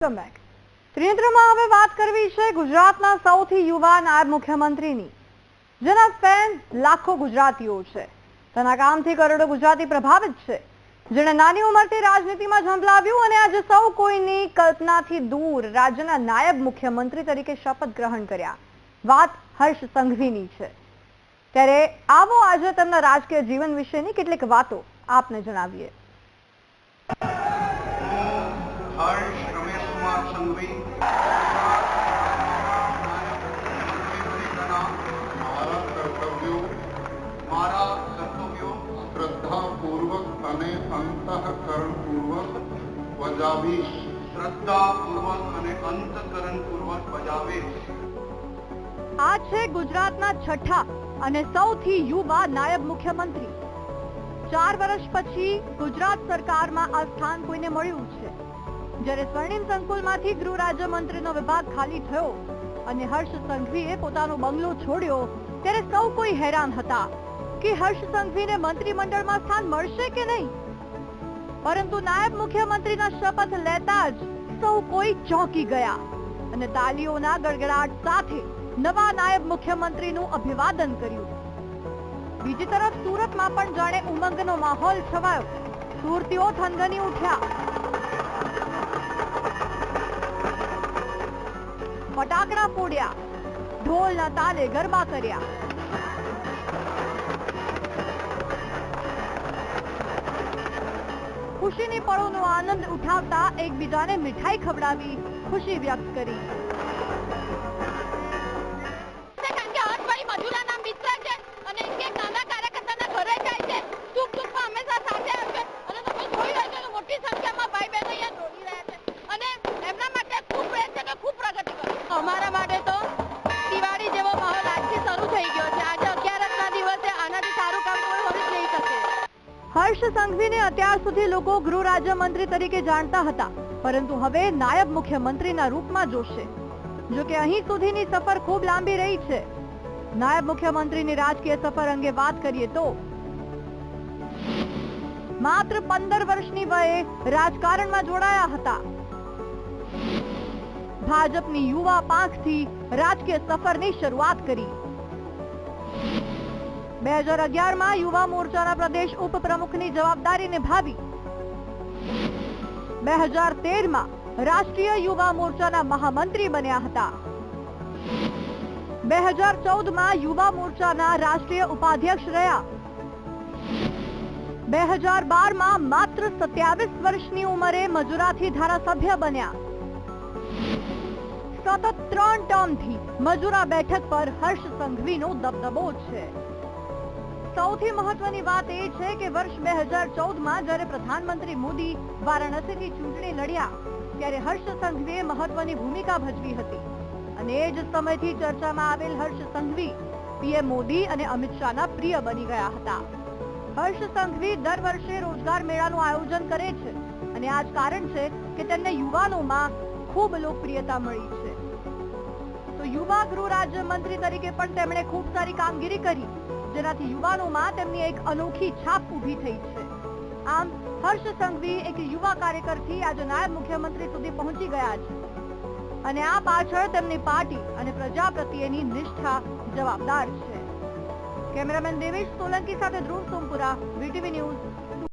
રાજનીતિમાં દૂર રાજ્યના નાયબ મુખ્યમંત્રી તરીકે શપથ ગ્રહણ કર્યા. વાત હર્ષ સંઘવીની છે. ત્યારે આવો આજે તેમના રાજકીય જીવન વિશેની કેટલીક વાતો આપને જણાવીએ. સંઘવી મારા કર્તવ્યો મારા કર્તવ્યો શ્રદ્ધાપૂર્વક અને અંતઃકરણપૂર્વક બજાવીશ. શ્રદ્ધાપૂર્વક અને અંતઃકરણપૂર્વક બજાવીશ. આ છે ગુજરાતના છઠ્ઠા અને સૌથી યુવા નાયબ મુખ્યમંત્રી. ચાર વર્ષ પછી ગુજરાત સરકારમાં આ સ્થાન કોઈને મળ્યું છે. જ્યારે સ્વર્ણિમ સંકુલમાંથી ગૃહ રાજ્યમંત્રીનો વિભાગ ખાલી થયો અને હર્ષ સંઘવીએ પોતાનો બંગલો છોડ્યો, ત્યારે સૌ કોઈ હેરાન હતા કે હર્ષ સંઘવીને મંત્રીમંડળમાં સ્થાન મળશે કે નહીં? પરંતુ નાયબ મુખ્યમંત્રીના શપથ લેતા જ સૌ કોઈ ચોંકી ગયા અને તાલીઓના ગડગડાટ સાથે નવા નાયબ મુખ્યમંત્રીનું અભિવાદન કર્યું. બીજી તરફ સુરતમાં પણ જાણે ઉમંગનો માહોલ છવાયો. સુરતીઓ થનગની ઉઠ્યા. ફટાકડા ફોડ્યા. ઢોલના તાલે ગરબા કર્યા. ખુશીની પળોનો આનંદ ઉઠાવતા એકબીજાને મીઠાઈ ખવડાવી ખુશી વ્યક્ત કરી. હર્ષ સંઘવીને અત્યાર સુધી લોકો ગૃહ રાજ્યમંત્રી તરીકે જાણતા હતા, પરંતુ હવે નાયબ મુખ્યમંત્રીના રૂપમાં જોશે. જોકે અહીં સુધીની સફર ખૂબ લાંબી રહી છે. નાયબ મુખ્યમંત્રીની રાજકીય સફર અંગે વાત કરીએ તો, માત્ર પંદર વર્ષની વયે રાજકારણમાં જોડાયા હતા. ભાજપની યુવા પાંખથી રાજકીય સફરની શરૂઆત કરી. બે હજાર અગિયારમાં યુવા મોરચાના પ્રદેશ ઉપપ્રમુખની જવાબદારી નિભાવી. બે હજાર તેરમાં રાષ્ટ્રીય યુવા મોરચાના મહામંત્રી બન્યા હતા. બે હજાર ચૌદમાં યુવા મોરચાના રાષ્ટ્રીય ઉપાધ્યક્ષ રહ્યા. બે હજાર બારમાં માત્ર સત્યાવીસ વર્ષની ઉંમરે મજૂરાથી ધારાસભ્ય બન્યા. સતત ત્રણ ટર્મથી મજૂરા બેઠક પર હર્ષ સંઘવીનો દબદબો છે. સૌથી મહત્વની વાત એ છે કે વર્ષ બે હજાર ચૌદમાં જ્યારે પ્રધાનમંત્રી મોદી વારાણસીથી ચૂંટણી લડ્યા, ત્યારે હર્ષ સંઘવીએ મહત્વની ભૂમિકા ભજવી હતી. અને એ જ સમયથી ચર્ચામાં આવેલ હર્ષ સંઘવી પીએમ મોદી અને અમિત શાહના પ્રિય બની ગયા હતા. હર્ષ સંઘવી દર વર્ષે રોજગાર મેળાનું આયોજન કરે છે, અને આ જ કારણ છે કે તેમને યુવાનોમાં ખૂબ લોકપ્રિયતા મળી છે. તો યુવા ગૃહ રાજ્ય મંત્રી તરીકે પણ તેમણે ખૂબ સારી કામગીરી કરી. જેનાથી યુવાનોમાં તેમની એક અનોખી છાપ ઊભી થઈ છે. આમ, હર્ષ સંઘવી એક યુવા કાર્યકરથી આજે નાયબ મુખ્યમંત્રી સુધી પહોંચી ગયા છે. અને આ પાછળ તેમની પાર્ટી અને પ્રજા પ્રત્યેની નિષ્ઠા જવાબદાર છે. કેમેરામેન દેવેશ સોલંકી સાથે ધ્રુવ સોમપુરા, વીટીવી ન્યૂઝ